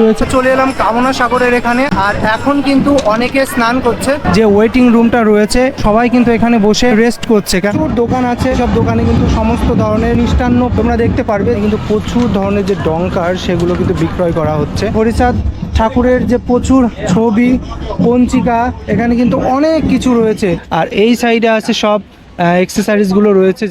রয়েছে। চলে এলাম কামনা সাগরের এখানে। আর এখন কিন্তু অনেকে স্নান করছে। যে ওয়েটিং রুমটা রয়েছে সবাই কিন্তু এখানে বসে রেস্ট করছে। প্রচুর দোকান আছে সব দোকানে কিন্তু সমস্ত ধরনের মিষ্টান্ন তোমরা দেখতে পারবে। কিন্তু প্রচুর ধরনের যে ডঙ্কার সেগুলো কিন্তু বিক্রয় করা হচ্ছে। হরিচাঁদ ঠাকুরের যে প্রচুর ছবি পঞ্চিকা এখানে কিন্তু অনেক কিছু রয়েছে। আর এই সাইডে আছে সব এক্সারসাইজগুলো রয়েছে।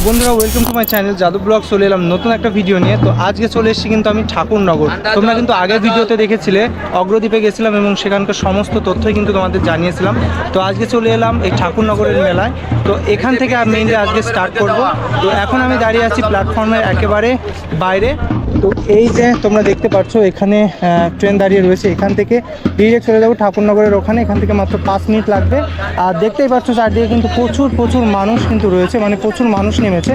তো বন্ধুরা welcome to my channel Jadu vlog চলে এলাম নতুন একটা ভিডিও নিয়ে। তো আজকে চলে এসেছি কিন্তু আমি ঠাকুরনগর। তোমরা কিন্তু আগের ভিডিওতে দেখেছিলে অগ্রদ্বীপে গেছিলাম এবং সেখানকার সমস্ত তথ্যই কিন্তু তোমাদের জানিয়েছিলাম। তো আজকে চলে এলাম এই ঠাকুরনগরের মেলায়। তো এখান থেকে মেইনলি আজকে স্টার্ট করব। তো এখন আমি দাঁড়িয়ে আছি প্ল্যাটফর্মের একেবারে বাইরে। তো এই যে তোমরা দেখতে পাচ্ছ, এখানে ট্রেন দাঁড়িয়ে রয়েছে। এখান থেকে ডিরেক্ট চলে যাব ঠাকুরনগরের ওখানে। এখান থেকে মাত্র পাঁচ মিনিট লাগবে। আর দেখতেই পাচ্ছ, চারদিকে কিন্তু প্রচুর প্রচুর মানুষ কিন্তু রয়েছে। মানে প্রচুর মানুষ নেমেছে।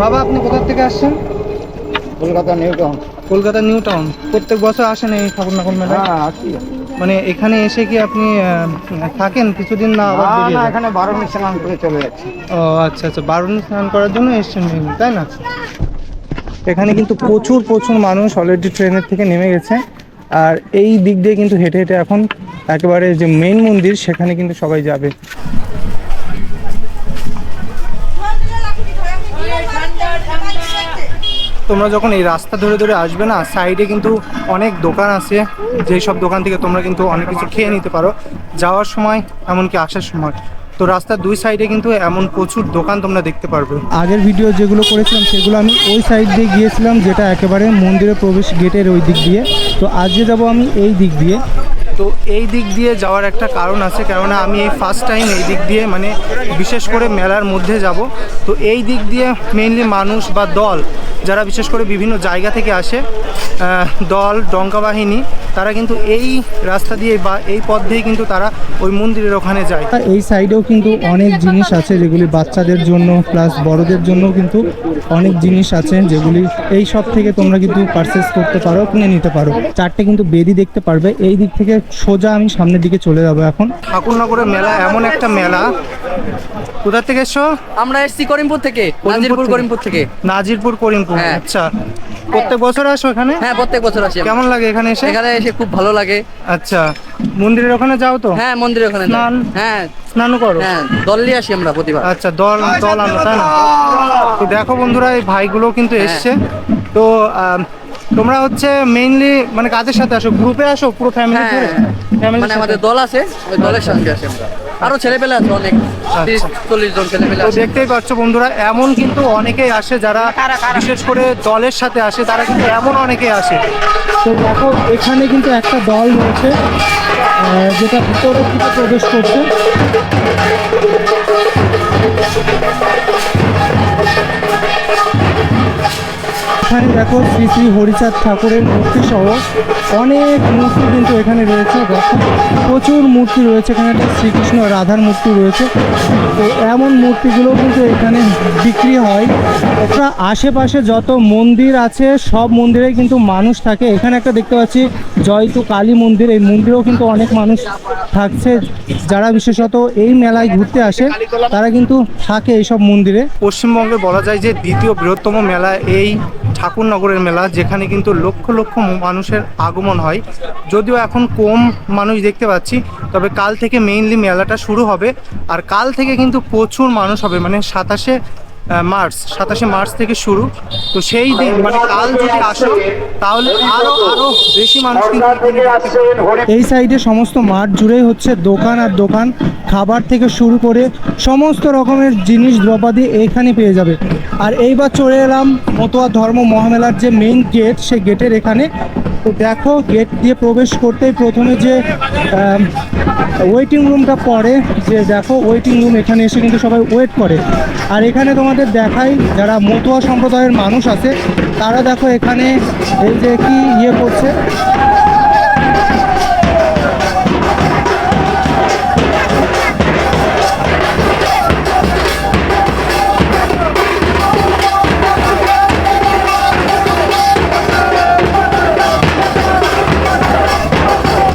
বাবা, আপনি কোথা থেকে আসছেন? Kolkata New Town. Kolkata New Town প্রত্যেক বছর আসেন এই ঠাকুরনগর মেলায়? হ্যাঁ মানে এখানে এসে কি আপনি থাকেন কিছুদিন না আবার? এখানে বারো স্নান করে চলে যাচ্ছি। ও আচ্ছা আচ্ছা বারুণী স্নান করার জন্য এসছেন তাই না? এখানে কিন্তু প্রচুর প্রচুর মানুষ অলরেডি ট্রেনের থেকে নেমে গেছে। আর এই দিক দিয়ে কিন্তু হেঁটে হেঁটে এখন একেবারে যে মেন মন্দির সেখানে কিন্তু সবাই যাবে। তোমরা যখন এই রাস্তা ধরে ধরে আসবে না সাইডে কিন্তু অনেক দোকান আছে যেই সব দোকান থেকে তোমরা কিন্তু অনেক কিছু খেয়ে নিতে পারো। যাওয়ার সময় এমনকি আসার সময়। তো রাস্তার দুই সাইডে কিন্তু এমন প্রচুর দোকান তোমরা দেখতে পারবে। আগের ভিডিও যেগুলো করেছিলাম সেগুলো আমি ওই সাইড দিয়ে গিয়েছিলাম যেটা একেবারে মন্দিরের প্রবেশ গেটের ওই দিক দিয়ে। তো আজকে যাব আমি এই দিক দিয়ে। তো এই দিক দিয়ে যাওয়ার একটা কারণ আছে কেননা আমি এই ফার্স্ট টাইম এই দিক দিয়ে মানে বিশেষ করে মেলার মধ্যে যাব। তো এই দিক দিয়ে মেইনলি মানুষ বা দল যারা বিশেষ করে বিভিন্ন জায়গা থেকে আসে দল ডঙ্কা বাহিনী তারা কিন্তু এই রাস্তা দিয়ে বা এই পথ দিয়ে কিন্তু তারা ওই মন্দিরের ওখানে যায়। এই সাইডেও কিন্তু অনেক জিনিস আছে যেগুলি বাচ্চাদের জন্য প্লাস বড়দের জন্য কিন্তু অনেক জিনিস আছে যেগুলি এই সব থেকে তোমরা কিন্তু পারচেস করতে পারো কিনে নিতে পারো। চারটে কিন্তু বেদি দেখতে পারবে। এই দিক থেকে সোজা আমি সামনের দিকে চলে যাব এখন। ঠাকুরনগরের মেলা এমন একটা মেলা। কোথা থেকে এসছো? আমরা এসছি করিমপুর থেকে নাজিরপুর করিমপুর থেকে। নাজিরপুর করিমপুর। আচ্ছা প্রত্যেক বছর আসো এখানে? হ্যাঁ প্রত্যেক বছর আসি কেমন লাগে এখানে এসে? এখানে এসে খুব ভালো লাগে। আচ্ছা মন্দিরের ওখানে যাও তো? হ্যাঁ মন্দিরে ওখানে স্নান? হ্যাঁ। স্নানও করো? হ্যাঁ দল নিয়ে আসি আমরা প্রতিবার। আচ্ছা দল দল আনো তাই না? তো দেখো বন্ধুরা এই ভাইগুলো কিন্তু হ্যাঁ। এসছে। তো তোমরা হচ্ছে মেইনলি মানে কাজের সাথে আসো? গ্রুপে আসো? পুরো ফ্যামিলি হ্যাঁ। ফ্যামিলি মানে আমাদের দল আছে ওই দলের সঙ্গে আসি আমরা। আরও ছেলেপেলে আছে অনেক। তিরিশ চল্লিশ জন ছেলেপেলে তো আছে। দেখতেই পাচ্ছ বন্ধুরা এমন কিন্তু অনেকেই আসে যারা বিশেষ করে দলের সাথে আসে তারা কিন্তু এমন অনেকেই আসে। তো দেখো এখানে কিন্তু একটা দল রয়েছে আহ, যেটা ভিতরে দিকে প্রবেশ করছে। এখানে দেখো শ্রী শ্রী হরিচাঁদ ঠাকুরের মূর্তি সহ অনেক মূর্তি কিন্তু এখানে রয়েছে। দেখো, প্রচুর মূর্তি রয়েছে এখানে। একটা শ্রীকৃষ্ণ রাধার মূর্তি রয়েছে। তো এমন মূর্তিগুলো কিন্তু এখানে বিক্রি হয়। এটা আশেপাশে যত মন্দির আছে, সব মন্দিরে কিন্তু মানুষ থাকে। এখানে একটা দেখতে পাচ্ছি জয়তু কালী মন্দির। এই মন্দিরেও কিন্তু অনেক মানুষ থাকছে। যারা বিশেষত এই মেলায় ঘুরতে আসে, তারা কিন্তু থাকে এইসব মন্দিরে। পশ্চিমবঙ্গে বলা যায় যে দ্বিতীয় বৃহত্তম মেলা এই ঠাকুরনগরের মেলা, যেখানে কিন্তু লক্ষ লক্ষ মানুষের আগমন হয়। যদিও এখন কম মানুষ দেখতে পাচ্ছি, তবে কাল থেকে মেইনলি মেলাটা শুরু হবে। আর কাল থেকে কিন্তু প্রচুর মানুষ হবে মানে সাতাশে মার্চ সাতাশে মার্চ থেকে শুরু। তো সেই দিন মানে কাল যদি আসো তাহলে আরও আরও বেশি মানুষ এই সাইডে সমস্ত মাঠ জুড়েই হচ্ছে দোকান আর দোকান। খাবার থেকে শুরু করে সমস্ত রকমের জিনিস দ্রব্যাদি এইখানে পেয়ে যাবে। আর এইবার চলে এলাম মতোয়া ধর্ম মহামেলার যে মেইন গেট সেই গেটের এখানে। তো দেখো গেট দিয়ে প্রবেশ করতেই প্রথমে যে ওয়েটিং রুমটা পড়ে যে দেখো ওয়েটিং রুম এখানে এসে কিন্তু সবাই ওয়েট করে। আর এখানে আমাদের দেখাই যারা মতুয়া সম্প্রদায়ের মানুষ আছে, তারা দেখো এখানে এই যে কি ইয়ে করছে।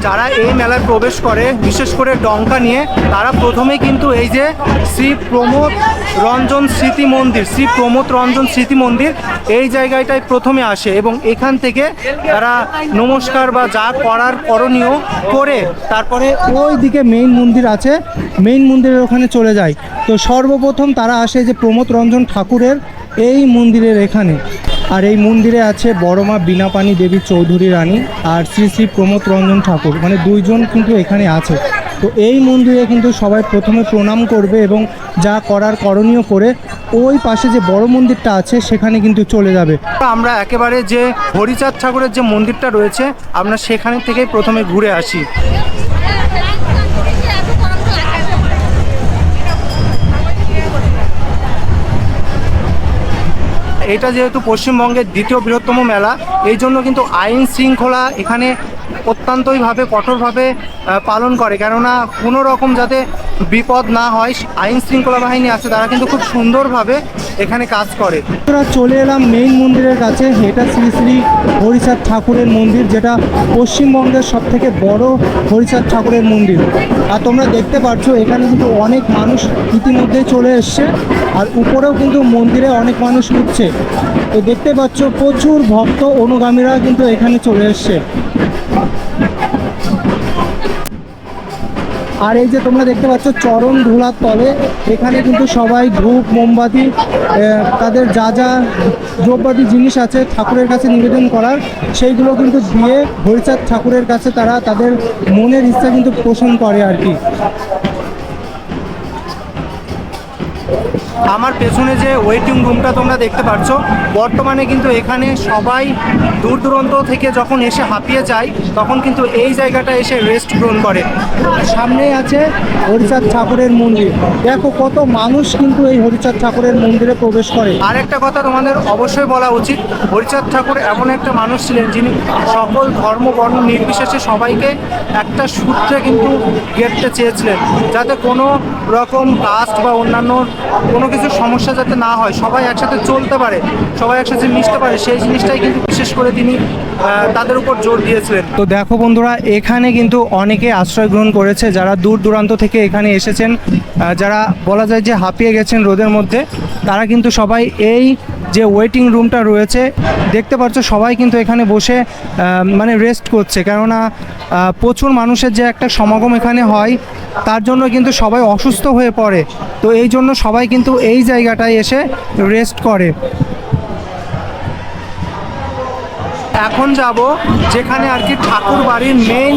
যারা এই মেলায় প্রবেশ করে, বিশেষ করে ডঙ্কা নিয়ে, তারা প্রথমে কিন্তু এই যে শ্রী প্রমোদ রঞ্জন স্মৃতি মন্দির, শ্রী প্রমোদ রঞ্জন স্মৃতি মন্দির এই জায়গাটায় প্রথমে আসে এবং এখান থেকে তারা নমস্কার বা যা করার করণীয় করে তারপরে ওই দিকে মেইন মন্দির আছে। মেইন মন্দিরের ওখানে চলে যায়। তো সর্বপ্রথম তারা আসে যে প্রমোদ রঞ্জন ঠাকুরের এই মন্দিরের এখানে। আর এই মন্দিরে আছে বড়মা বীণাপানি দেবী চৌধুরী রানী আর শ্রী শ্রী প্রমোদ রঞ্জন ঠাকুর। মানে দুইজন কিন্তু এখানে আছে। তো এই মন্দিরে কিন্তু সবাই প্রথমে প্রণাম করবে এবং যা করার করণীয় করে ওই পাশে যে বড় মন্দিরটা আছে সেখানে কিন্তু চলে যাবে। আমরা একেবারে যে হরিচাঁদ ঠাকুরের যে মন্দিরটা রয়েছে, আমরা সেখানে থেকেই প্রথমে ঘুরে আসি। এটা যেহেতু পশ্চিমবঙ্গের দ্বিতীয় বৃহত্তম মেলা, এই জন্য কিন্তু আইন শৃঙ্খলা এখানে অত্যন্তইভাবে কঠোরভাবে পালন করে। কেননা কোনো রকম যাতে বিপদ না হয় আইন শৃঙ্খলা বাহিনী আছে, তারা কিন্তু খুব সুন্দরভাবে এখানে কাজ করে। চলে এলাম মেইন মন্দিরের কাছে, এটা শ্রী শ্রী হরিচাঁদ ঠাকুরের মন্দির, যেটা পশ্চিমবঙ্গের সব থেকে বড় হরিচাঁদ ঠাকুরের মন্দির। আর তোমরা দেখতে পাচ্ছ এখানে কিন্তু অনেক মানুষ ইতিমধ্যেই চলে এসছে, আর উপরেও কিন্তু মন্দিরে অনেক মানুষ উঠছে। তো দেখতে পাচ্ছ, প্রচুর ভক্ত অনুগামীরা কিন্তু এখানে চলে এসছে। আর এই যে তোমরা দেখতে পাচ্ছ, চরম ধুলার তলে। এখানে কিন্তু সবাই ধূপ, মোমবাতি তাদের যা যা দ্রব্যাদি জিনিস আছে ঠাকুরের কাছে নিবেদন করার, সেইগুলো কিন্তু দিয়ে হরিচাঁদ ঠাকুরের কাছে তারা তাদের মনের ইচ্ছা কিন্তু পোষণ করে আর কি। আমার পেছনে যে ওয়েটিং রুমটা তোমরা দেখতে পাচ্ছ বর্তমানে কিন্তু এখানে সবাই দূর দূরান্ত থেকে যখন এসে হাঁপিয়ে যায়, তখন কিন্তু এই জায়গাটা এসে রেস্ট গ্রহণ করে। আর সামনেই আছে হরিচাঁদ ঠাকুরের মন্দির। দেখো কত মানুষ কিন্তু এই হরিচাঁদ ঠাকুরের মন্দিরে প্রবেশ করে। আর একটা কথা তোমাদের অবশ্যই বলা উচিত, হরিচাঁদ ঠাকুর এমন একটা মানুষ ছিলেন যিনি সকল ধর্ম, বর্ণ নির্বিশেষে সবাইকে একটা সূত্রে কিন্তু গেড়তে চেয়েছিলেন, যাতে কোনো রকম কাস্ট বা অন্যান্য কোনো কিছু সমস্যা যাতে না হয়, সবাই একসাথে চলতে পারে, সবাই একসাথে মিশতে পারে, সেই জিনিসটাই কিন্তু বিশেষ করে তিনি তাদের উপর জোর দিয়েছিলেন। তো দেখো বন্ধুরা, এখানে কিন্তু অনেকে আশ্রয় গ্রহণ করেছে, যারা দূর দূরান্ত থেকে এখানে এসেছেন যারা বলা যায় যে হাঁপিয়ে গেছেন রোদের মধ্যে, তারা কিন্তু সবাই এই যে ওয়েটিং রুমটা রয়েছে, দেখতে পাচ্ছ সবাই কিন্তু এখানে বসে মানে রেস্ট করছে। কেননা প্রচুর মানুষের যে একটা সমাগম এখানে হয়, তার জন্য কিন্তু সবাই অসুস্থ হয়ে পড়ে। তো এই জন্য সবাই কিন্তু এই জায়গাটায় এসে রেস্ট করে। এখন যাব যেখানে আর কি ঠাকুর বাড়ির মেইন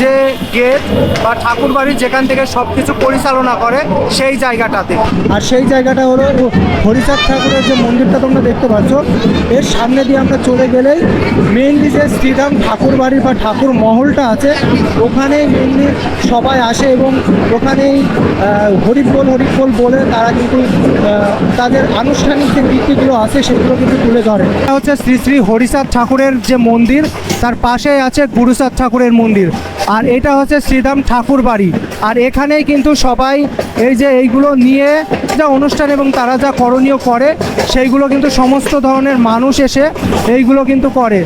যে গেট বা ঠাকুর বাড়ির যেখান থেকে সব কিছু পরিচালনা করে সেই জায়গাটাতে। আর সেই জায়গাটা হলো হরিচাঁদ ঠাকুরের যে মন্দিরটা তোমরা দেখতে পাচ্ছ এর সামনে দিয়ে আমরা চলে গেলেই মেইনলি যে শ্রীরাম ঠাকুর বাড়ি বা ঠাকুর মহলটা আছে। ওখানে মেইনলি সবাই আসে এবং ওখানেই আহ, হরিবোল হরিবোল বলে তারা কিন্তু তাদের আনুষ্ঠানিক যে নীতিগুলো আছে সেগুলো কিন্তু তুলে ধরে। হচ্ছে শ্রী শ্রী হরিচাঁদ ঠাকুরের যে মন্দির, তার পাশে আছে গুরুসাদ ঠাকুরের মন্দির। আর এটা হচ্ছে শ্রীধাম ঠাকুর বাড়ি। আর এখানেই কিন্তু সবাই এই যে এইগুলো নিয়ে যা অনুষ্ঠান এবং তারা যা করণীয় করে, সেইগুলো কিন্তু সমস্ত ধরনের মানুষ এসে এইগুলো কিন্তু করে।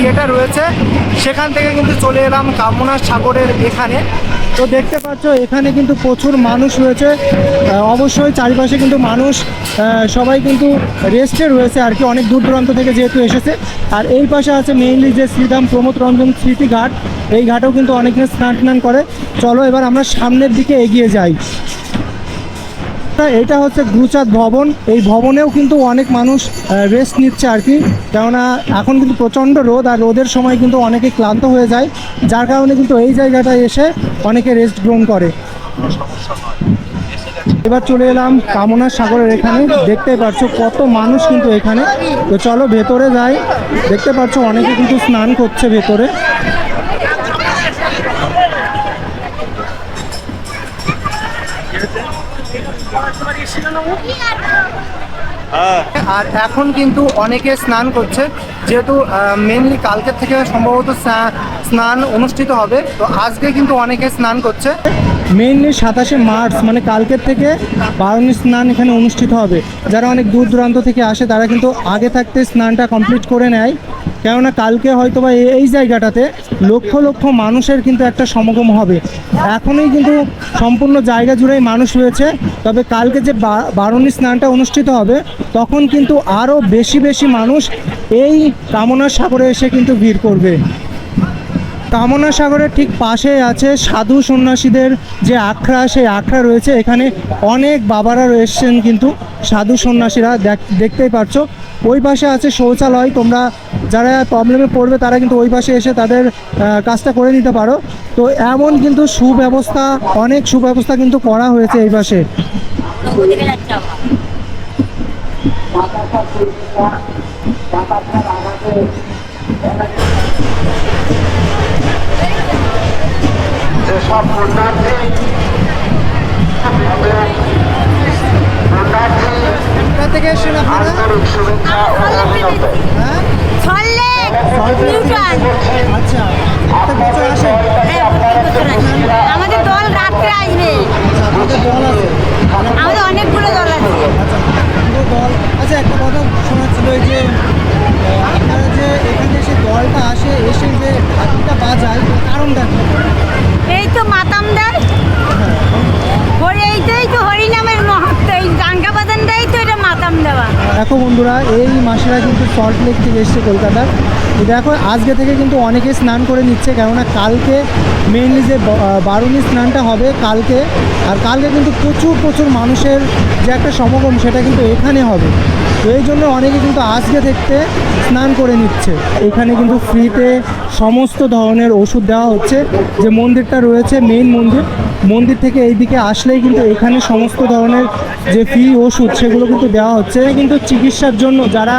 ইয়েটা রয়েছে। সেখান থেকে কিন্তু চলে এলাম কামনা সাগরের এখানে। তো দেখতে পাচ্ছ, এখানে কিন্তু প্রচুর মানুষ রয়েছে। অবশ্যই চারিপাশে কিন্তু মানুষ সবাই কিন্তু রেস্টে রয়েছে আর কি, অনেক দূর দূরান্ত থেকে যেহেতু এসেছে। আর এই পাশে আছে মেইনলি যে শ্রীধাম প্রমোদ রঞ্জন স্মৃতি ঘাট, এই ঘাটেও কিন্তু অনেকে স্নান টান করে। চলো এবার আমরা সামনের দিকে এগিয়ে যাই। এটা হচ্ছে গুরুচাঁদ ভবন। এই ভবনেও কিন্তু অনেক মানুষ রেস্ট নিচ্ছে আর কি। কেননা এখন কিন্তু প্রচণ্ড রোদ আর রোদের সময় কিন্তু অনেকে ক্লান্ত হয়ে যায়। যার কারণে কিন্তু এই জায়গাটায় এসে অনেকে রেস্ট গ্রহণ করে। এবার চলে এলাম কামনা সাগরের এখানে। দেখতে পাচ্ছ কত মানুষ কিন্তু এখানে। তো চলো ভেতরে যাই। দেখতে পাচ্ছ অনেকে কিন্তু স্নান করছে ভেতরে। আর এখন কিন্তু অনেকে স্নান করছে, যেহেতু মেনলি কালকের থেকে সম্ভবত স্না- স্নান অনুষ্ঠিত হবে, তো আজকে কিন্তু অনেকে স্নান করছে। মেইনলি সাতাশে মার্চ মানে কালকের থেকে বারণী স্নান এখানে অনুষ্ঠিত হবে। যারা অনেক দূর দূরান্ত থেকে আসে, তারা কিন্তু আগে থাকতে স্নানটা কমপ্লিট করে নেয়। কেননা কালকে হয়তো বা এই- জায়গাটাতে লক্ষ লক্ষ মানুষের কিন্তু একটা সমাগম হবে। এখনই কিন্তু সম্পূর্ণ জায়গা জুড়েই মানুষ রয়েছে। তবে কালকে যে বারণী স্নানটা অনুষ্ঠিত হবে, তখন কিন্তু আরও বেশি বেশি মানুষ এই কামনা সাগরে এসে কিন্তু ভিড় করবে। কামনা সাগরের ঠিক পাশে আছে সাধু সন্ন্যাসীদের যে আখড়া, সেই আখড়া রয়েছে। এখানে অনেক বাবারা রয়েছেন কিন্তু সাধু সন্ন্যাসীরা। দেখ- দেখতেই পাচ্ছ ওই পাশে আছে শৌচালয়। তোমরা যারা প্রবলেমে পড়বে, তারা কিন্তু ওই পাশে এসে তাদের কাজটা করে নিতে পারো। তো এমন কিন্তু সুব্যবস্থা, অনেক সুব্যবস্থা কিন্তু করা হয়েছে এই পাশে। যেসব আচ্ছা বছর হ্যাঁ, প্রত্যেক বছর আসি। আমাদের দল রাত্রে আসবে। আচ্ছা দল আছে। আমাদের অনেকগুলো দল আছে। আচ্ছা দল আচ্ছা একটা কথা শোনা এই যে আপনারা যে এখানে এসে দলটা আসে এসে যে ঢাকিটা বাজায় কারণটা এই তো মাতাম দেয়। এইটাই তো হরিনামের এই গাঙ্গা বাজান দেয় তো এটা মাতাম দেওয়া। দেখো বন্ধুরা এই মাসেরা কিন্তু সল্ট লেক থেকে এসছে কলকাতার। দেখো, আজকে থেকে কিন্তু অনেকে স্নান করে নিচ্ছে, কেননা কালকে মেইনলি যে বারুণী স্নানটা হবে কালকে, আর কালকে কিন্তু প্রচুর প্রচুর মানুষের যে একটা সমাগম, সেটা কিন্তু এখানে হবে। তো এই জন্য অনেকে কিন্তু আজকে থেকে স্নান করে নিচ্ছে। এখানে কিন্তু ফ্রিতে সমস্ত ধরনের ওষুধ দেওয়া হচ্ছে। যে মন্দিরটা রয়েছে মেইন মন্দির মন্দির থেকে এইদিকে আসলেই কিন্তু এখানে সমস্ত ধরনের যে ফ্রি ওষুধ, সেগুলো কিন্তু দেওয়া হচ্ছে। কিন্তু চিকিৎসার জন্য যারা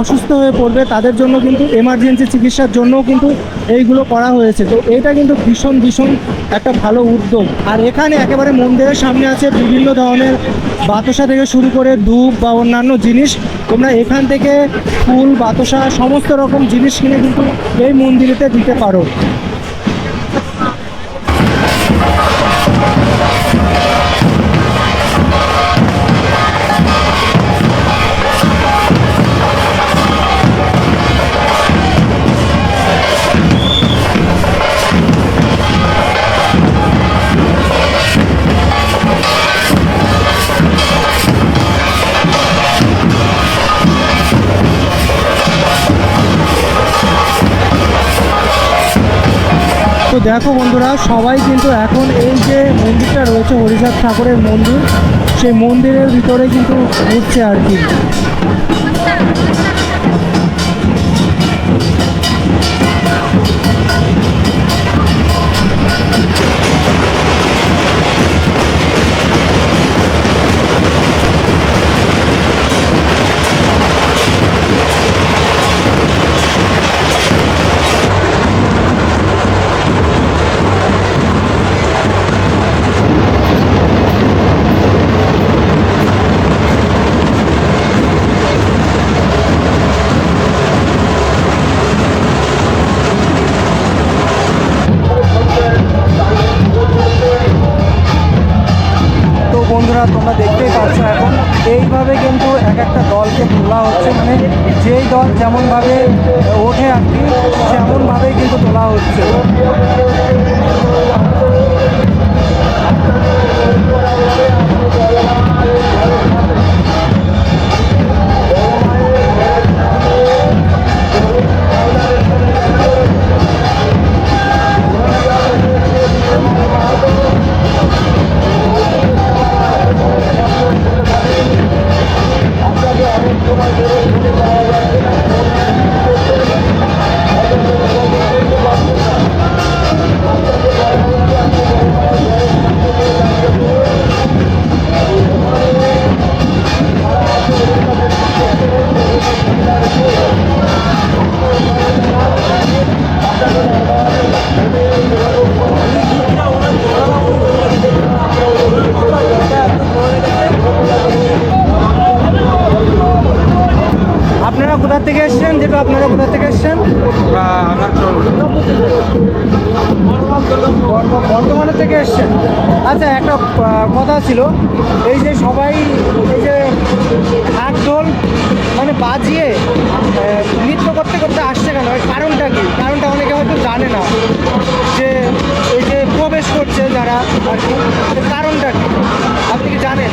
অসুস্থ হয়ে পড়বে, তাদের জন্য কিন্তু এমার্জেন্সি চিকিৎসার জন্যও কিন্তু এইগুলো করা হয়েছে। তো এটা কিন্তু ভীষণ ভীষণ একটা ভালো উদ্যোগ। আর এখানে একেবারে মন্দিরের সামনে আছে বিভিন্ন ধরনের বাতাসা থেকে শুরু করে ধূপ বা অন্যান্য জিনিস। তোমরা এখান থেকে ফুল বাতাসা সমস্ত রকম জিনিস কিনে কিন্তু এই মন্দিরেতে দিতে পারো। দেখো বন্ধুরা, সবাই কিন্তু এখন এই যে মন্দিরটা রয়েছে, হরিচাঁদ ঠাকুরের মন্দির, সেই মন্দিরের ভিতরে কিন্তু ঘুরছে আর কি। যে সবাই এই যে হাত ঢোল মানে বাজিয়ে নৃত্য করতে করতে আসছে কেন কারণটা কি কারণটা অনেকে হয়তো জানে না যে এই যে প্রবেশ করছে যারা আর কি কারণটা কি আপনি কি জানেন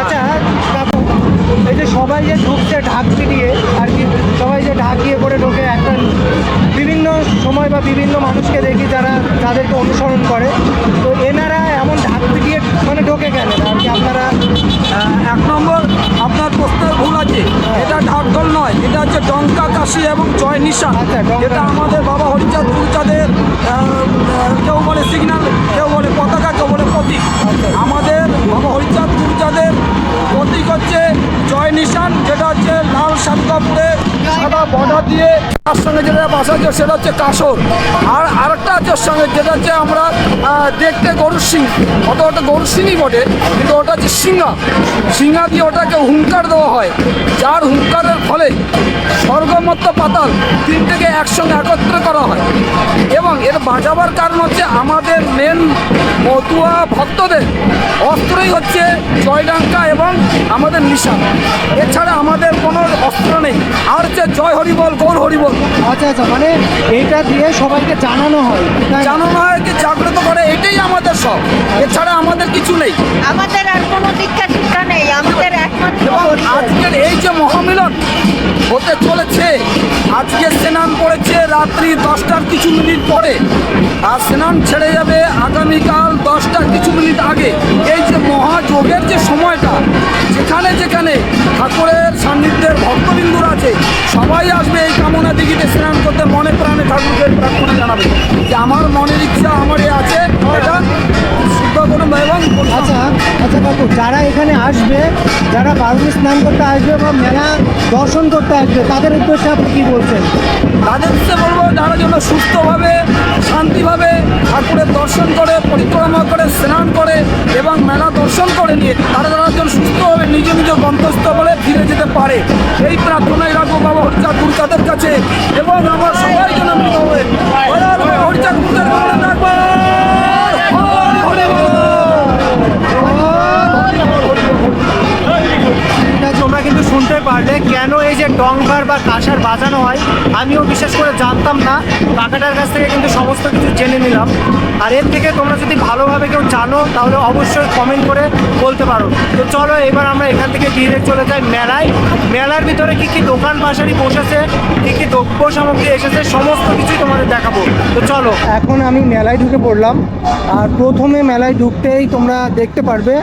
আচ্ছা এই যে সবাই যে ঢুকছে ঢাক পিটিয়ে আর কি সবাই যে ঢাক দিয়ে করে ঢোকে একটা বিভিন্ন সময় বা বিভিন্ন মানুষকে দেখি যারা তাদেরকে অনুসরণ করে। তো এনারা এমন ঢাক পিটিয়ে মানে ঢোকে কেন? আর কি আপনারা এক নম্বর আপনার প্রশ্নের ভুল আছে। এটা ঢাকঢোল নয় এটা হচ্ছে ডঙ্কা কাশি এবং জয় নিশা আচ্ছা, এটা আমাদের বাবা হরিচাঁদ গুরুচাঁদের কেউ বলে সিগন্যাল কেউ বলে পতাকা কেউ বলে প্রতীক। আমাদের বাবা হরিচাঁদ কাপড়ে সাদা বর্ডার দিয়ে তার সঙ্গে যেটা বাসা হচ্ছে সেটা হচ্ছে কাসর আর আরেকটা আছে সঙ্গে, যেটা হচ্ছে আমরা দেখতে গরুর সিং অত ওটা গরুর সিংই বটে, কিন্তু ওটা হচ্ছে সিংহা। সিংহা দিয়ে ওটাকে হুঙ্কার দেওয়া হয়। যার হুঙ্কারের ফলে স্বর্গমত্ত পাতাল তিনটেকে একসঙ্গে একত্র করা হয়। এবং এর বাজাবার কারণ হচ্ছে আমাদের মেন মতুয়া ভক্তদের অস্ত্রই হচ্ছে জয়ডাঙ্কা এবং আমাদের নিশান। এছাড়া আমাদের কোনো অস্ত্র নেই। আর হচ্ছে জয় হরিবল, গৌর হরিবল। আচ্ছা আচ্ছা মানে এইটা দিয়ে সবাইকে জানানো হয়। তাই জানানো হয় যে জাগ্রত করে এটাই আমাদের সব এছাড়া আমাদের কিছু নেই। আমাদের আর কোনো দীক্ষা শিক্ষা নেই আমাদের একমাত্র আজকের এই যে মহামিলন হতে চলেছে আজকে স্নান পড়েছে রাত্রি দশটার কিছু মিনিট পরে। আর স্নান ছেড়ে যাবে আগামীকাল দশটার কিছু মিনিট আগে। এই যে মহাযোগের যে সময়টা যেখানে যেখানে ঠাকুরের সান্নিধ্যের ভক্তবিন্দুর আছে। সবাই আসবে এই কামনা দিঘিতে স্নান করতে। মনে প্রাণে ঠাকুরকে প্রার্থনা জানাবে। যে আমার মনের ইচ্ছা আমার এ আছে। এটা এবং আচ্ছা আচ্ছা কাকু যারা এখানে আসবে যারা বারুণী স্নান করতে আসবে বা মেলা দর্শন করতে আসবে তাদের উদ্দেশ্যে আপনি কি বলছেন? তাদেরকে বলব যারা যেন সুস্থভাবে শান্তিভাবে ঠাকুরের দর্শন করে পরিক্রমা করে স্নান করে এবং মেলা দর্শন করে নিয়ে তারা তারা যেন সুস্থভাবে নিজ নিজ গন্তব্যস্থলে ফিরে যেতে পারে এই প্রার্থনাই রাখব বাবা হরিচাঁদ গুরুচাঁদের কাছে। এবং আমার সবাই যেন পারলে কেন এই যে ডঙ্কার বা কাঁসার বাজানো হয়, আমিও বিশেষ করে জানতাম না। কাকাটার কাছ থেকে কিন্তু সমস্ত কিছু জেনে নিলাম। আর এর থেকে তোমরা যদি ভালোভাবে কেউ জানো, তাহলে অবশ্যই কমেন্ট করে বলতে পারো। তো চলো, এবার আমরা এখান থেকে ডিরেক্ট চলে যাই মেলায়। মেলার ভিতরে কী কী দোকান পাশারি বসেছে, কী কী দ্রব্য সামগ্রী এসেছে, সমস্ত কিছুই তোমাদের দেখাবো। তো চলো। এখন আমি মেলায় ঢুকে পড়লাম। আর প্রথমে মেলায় ঢুকতেই তোমরা দেখতে পারবে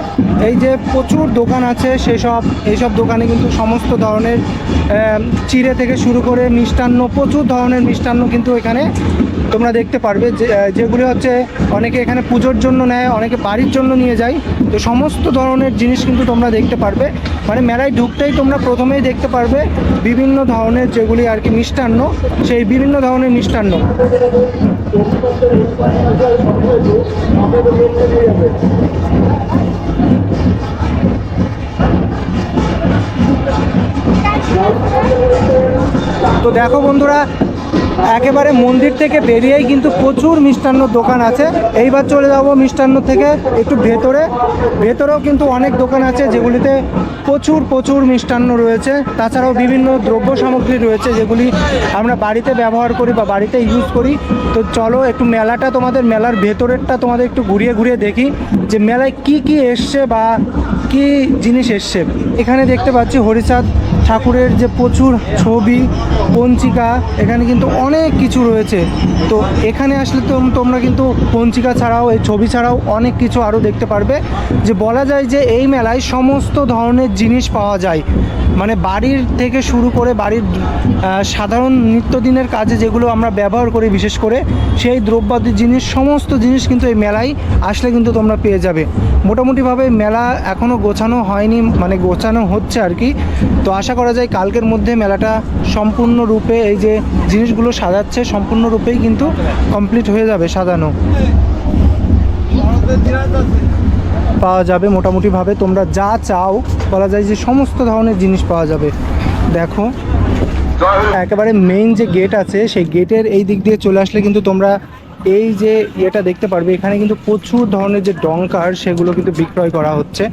এই যে প্রচুর দোকান আছে, সেসব, এইসব দোকানে কিন্তু সমস্ত ধরনের চিড়ে থেকে শুরু করে মিষ্টান্ন, প্রচুর ধরনের মিষ্টান্ন কিন্তু এখানে তোমরা দেখতে পারবে যেগুলি হচ্ছে অনেকে এখানে পুজোর জন্য নেয়, অনেকে বাড়ির জন্য নিয়ে যায়। তো সমস্ত ধরনের জিনিস কিন্তু তোমরা দেখতে পারবে। মানে মেলায় ঢুকতেই তোমরা প্রথমেই দেখতে পারবে বিভিন্ন ধরনের যেগুলি আর কি মিষ্টান্ন, সেই বিভিন্ন ধরনের মিষ্টান্ন। তো দেখো বন্ধুরা একেবারে মন্দির থেকে বেরিয়েই কিন্তু প্রচুর মিষ্টান্ন দোকান আছে। এইবার চলে যাব মিষ্টান্ন থেকে একটু ভেতরে। ভেতরেও কিন্তু অনেক দোকান আছে যেগুলিতে প্রচুর প্রচুর মিষ্টান্ন রয়েছে। তাছাড়াও বিভিন্ন দ্রব্য সামগ্রী রয়েছে যেগুলি আমরা বাড়িতে ব্যবহার করি বা বাড়িতে ইউজ করি। তো চলো একটু মেলাটা তোমাদের, মেলার ভেতরেরটা তোমাদের একটু ঘুরিয়ে ঘুরিয়ে দেখি যে মেলায় কি কি এসছে বা কি জিনিস এসছে। এখানে দেখতে পাচ্ছি হরিচাঁদ ঠাকুরের যে প্রচুর ছবি, পঞ্চিকা, এখানে কিন্তু অনেক কিছু রয়েছে। তো এখানে আসলে তো তোমরা কিন্তু পঞ্চিকা ছাড়াও, এই ছবি ছাড়াও অনেক কিছু আরও দেখতে পারবে। যে বলা যায় যে এই মেলায় সমস্ত ধরনের জিনিস পাওয়া যায়। মানে বাড়ির থেকে শুরু করে বাড়ির সাধারণ নিত্যদিনের কাজে যেগুলো আমরা ব্যবহার করি, বিশেষ করে সেই দ্রব্যাদি জিনিস, সমস্ত জিনিস কিন্তু এই মেলায় আসলে কিন্তু তোমরা পেয়ে যাবে। মোটামুটিভাবে মেলা এখনও গোছানো হয়নি মানে গোছানো হচ্ছে আর কি। তো আশা করা যায় কালকের মধ্যে মেলাটা সম্পূর্ণরূপে এই যে জিনিসগুলো সাজাচ্ছে, সম্পূর্ণরূপেই কিন্তু কমপ্লিট হয়ে যাবে সাজানো। পাওয়া যাবে মোটামুটিভাবে। তোমরা যা চাও, বলা যায় যে সমস্ত ধরনের জিনিস পাওয়া যাবে। দেখো, একেবারে মেইন যে গেট আছে, সেই গেটের এই দিক দিয়ে চলে আসলে কিন্তু তোমরা এই যে ইয়েটা দেখতে পারবে, এখানে কিন্তু প্রচুর ধরনের যে ডঙ্কার সেগুলো কিন্তু বিক্রয় করা হচ্ছে।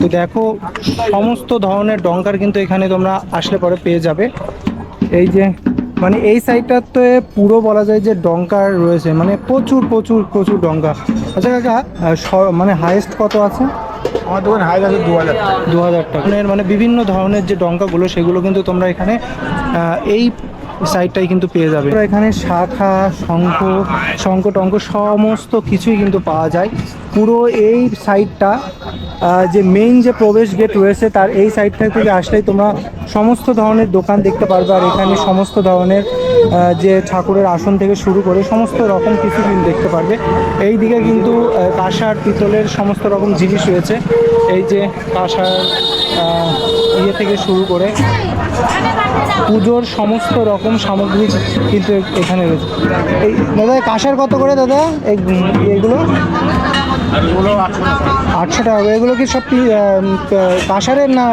তো দেখো, সমস্ত ধরনের ডঙ্কার কিন্তু এখানে তোমরা আসলে পরে পেয়ে যাবে। এই যে মানে এই সাইডটাতে পুরো বলা যায় যে ডঙ্কার রয়েছে মানে প্রচুর প্রচুর প্রচুর ডঙ্কা। আচ্ছা কাকা মানে হাইয়েস্ট কত আছে? আমার দোকান হাই আছে দু হাজার দু হাজার টাকা। মানে বিভিন্ন ধরনের যে ডঙ্কাগুলো সেগুলো কিন্তু তোমরা এখানে এই সাইডটাই কিন্তু পেয়ে যাবে। এখানে শাখা, শঙ্খ শঙ্খ টঙ্ক সমস্ত কিছুই কিন্তু পাওয়া যায়। পুরো এই সাইডটা যে মেইন যে প্রবেশ গেট রয়েছে, তার এই সাইডটা থেকে আসলেই তোমরা সমস্ত ধরনের দোকান দেখতে পারবে। আর এখানে সমস্ত ধরনের যে ঠাকুরের আসন থেকে শুরু করে সমস্ত রকম কিছু কিন্তু দেখতে পারবে। এই দিকে কিন্তু কাঁসার পিতলের সমস্ত রকম জিনিস রয়েছে। এই যে কাঁসার ইয়ে থেকে শুরু করে পুজোর সমস্ত রকম সামগ্রী কিন্তু এখানে রয়েছে। এই দাদা কাঁসার কত করে দাদা? এই এগুলো? আটশো টাকা। এগুলো কি সব কাঁসারের না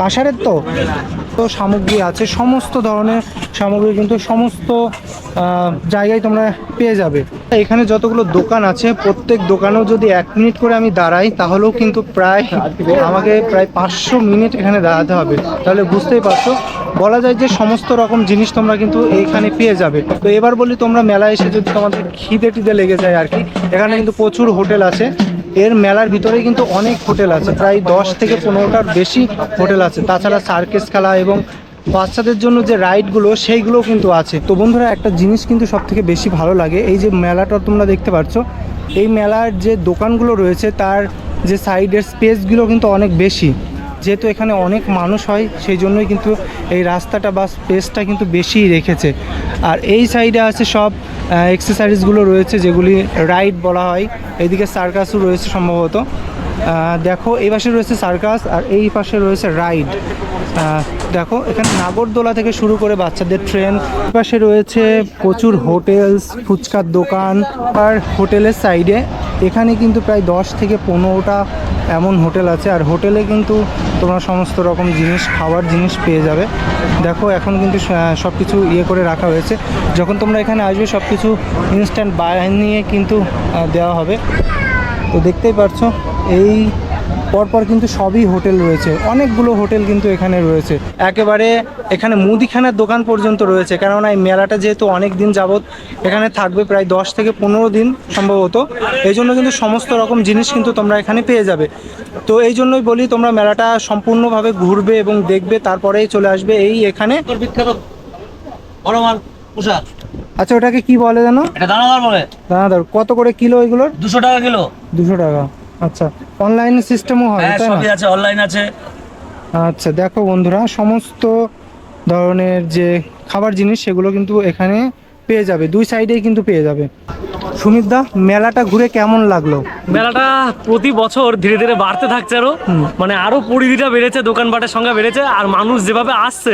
কাঁসারের তো? সামগ্রী আছে, সমস্ত ধরনের সামগ্রী কিন্তু সমস্ত জায়গায় তোমরা পেয়ে যাবে। এখানে যতগুলো দোকান আছে, প্রত্যেক দোকানেও যদি এক মিনিট করে আমি দাঁড়াই, তাহলেও কিন্তু প্রায় আমাকে প্রায় পাঁচশো মিনিট এখানে দাঁড়াতে হবে। তাহলে বুঝতেই পারছ, বলা যায় যে সমস্ত রকম জিনিস তোমরা কিন্তু এইখানে পেয়ে যাবে। তো এবার বলি তোমরা মেলায় এসে যদি তোমাদের খিদে টিদে লেগে যায় আর কি, এখানে কিন্তু প্রচুর হোটেল আছে। এর মেলার ভিতরে কিন্তু অনেক হোটেল আছে। প্রায় দশ থেকে পনেরোটার বেশি হোটেল আছে। তাছাড়া সার্কেস খেলা এবং বাচ্চাদের জন্য যে রাইডগুলো, সেইগুলো কিন্তু আছে। তো বন্ধুরা, একটা জিনিস কিন্তু সব থেকে বেশি ভালো লাগে, এই যে মেলাটা তোমরা দেখতে পাচ্ছ এই মেলার যে দোকানগুলো রয়েছে, তার যে সাইডের স্পেসগুলো কিন্তু অনেক বেশি। যেহেতু এখানে অনেক মানুষ হয়, সেই জন্যই কিন্তু এই রাস্তাটা বা স্পেসটা কিন্তু বেশিই রেখেছে। আর এই সাইডে আছে সব এক্সারসাইজগুলো রয়েছে, যেগুলি রাইড বলা হয়। এদিকে সার্কাসও রয়েছে সম্ভবত। দেখো, এই পাশে রয়েছে সার্কাস আর এই পাশে রয়েছে রাইড দেখো, এখানে নাগরদোলা থেকে শুরু করে বাচ্চাদের ট্রেন পাশে রয়েছে প্রচুর হোটেলস ফুচকার দোকান। আর হোটেলের সাইডে এখানে কিন্তু প্রায় দশ থেকে পনেরোটা এমন হোটেল আছে, আর হোটেলে কিন্তু তোমরা সমস্ত রকম জিনিস খাওয়ার জিনিস পেয়ে যাবে। দেখো, এখন কিন্তু সব কিছু ইয়ে করে রাখা হয়েছে। যখন তোমরা এখানে আসবে সব কিছু ইনস্ট্যান্ট বানিয়ে কিন্তু দেওয়া হবে। তো দেখতেই পারছ, এই পরপর কিন্তু সবই হোটেল রয়েছে। অনেকগুলো হোটেল কিন্তু এখানে রয়েছে। একেবারে এখানে মুদিখানার দোকান পর্যন্ত রয়েছে। কেননা এই মেলাটা যেহেতু অনেক দিন যাবত এখানে থাকবে প্রায় দশ থেকে পনেরো দিন সম্ভবত। এই জন্য কিন্তু সমস্ত রকম জিনিস কিন্তু তোমরা এখানে পেয়ে যাবে। তো এই জন্যই বলি তোমরা মেলাটা সম্পূর্ণভাবে ঘুরবে এবং দেখবে তারপরেই চলে আসবে এই এখানে। আচ্ছা ওটাকে কি বলে জানো এটা দানাদার বলে। দানাদার। কত করে কিলো এগুলোর? দুশো টাকা কিলো। দুশো টাকা। আচ্ছা অনলাইন সিস্টেমও হয় হ্যাঁ সবই আছে অনলাইন আছে। আচ্ছা দেখো বন্ধুরা সমস্ত ধরনের যে খাবার জিনিস সেগুলো কিন্তু এখানে পেয়ে যাবে। দুই সাইডেই কিন্তু পেয়ে যাবে। সুমিত দা মেলাটা ঘুরে কেমন লাগল? মেলাটা প্রতি বছর ধীরে ধীরে বাড়তে থাকছে আরও। মানে আরও পরিধিটা বেড়েছে দোকানপাটের সংখ্যা বেড়েছে আর মানুষ যেভাবে আসছে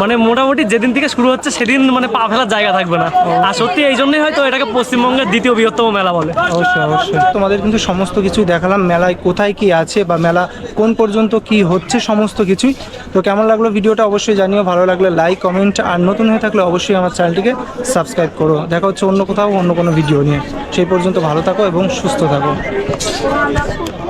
মানে মোটামুটি যেদিন থেকে শুরু হচ্ছে সেদিন মানে পা ফেলার জায়গা থাকবে না। আর সত্যি এই জন্যই হয়তো এটাকে পশ্চিমবঙ্গের দ্বিতীয় বৃহত্তম মেলা বলে। অবশ্যই অবশ্যই। তোমাদের কিন্তু সমস্ত কিছুই দেখালাম মেলায় কোথায় কি আছে বা মেলা কোন পর্যন্ত কি হচ্ছে সমস্ত কিছুই। তো কেমন লাগল ভিডিওটা অবশ্যই জানিও ভালো লাগলে লাইক কমেন্ট আর নতুন হয়ে থাকলে অবশ্যই আমার চ্যানেলটিকে সাবস্ক্রাইব করো। দেখা হচ্ছে অন্য কোথাও অন্য কোনো ভিডিও নিয়ে। সেই পর্যন্ত ভালো থাকো এবং সুস্থ থাকো। Mga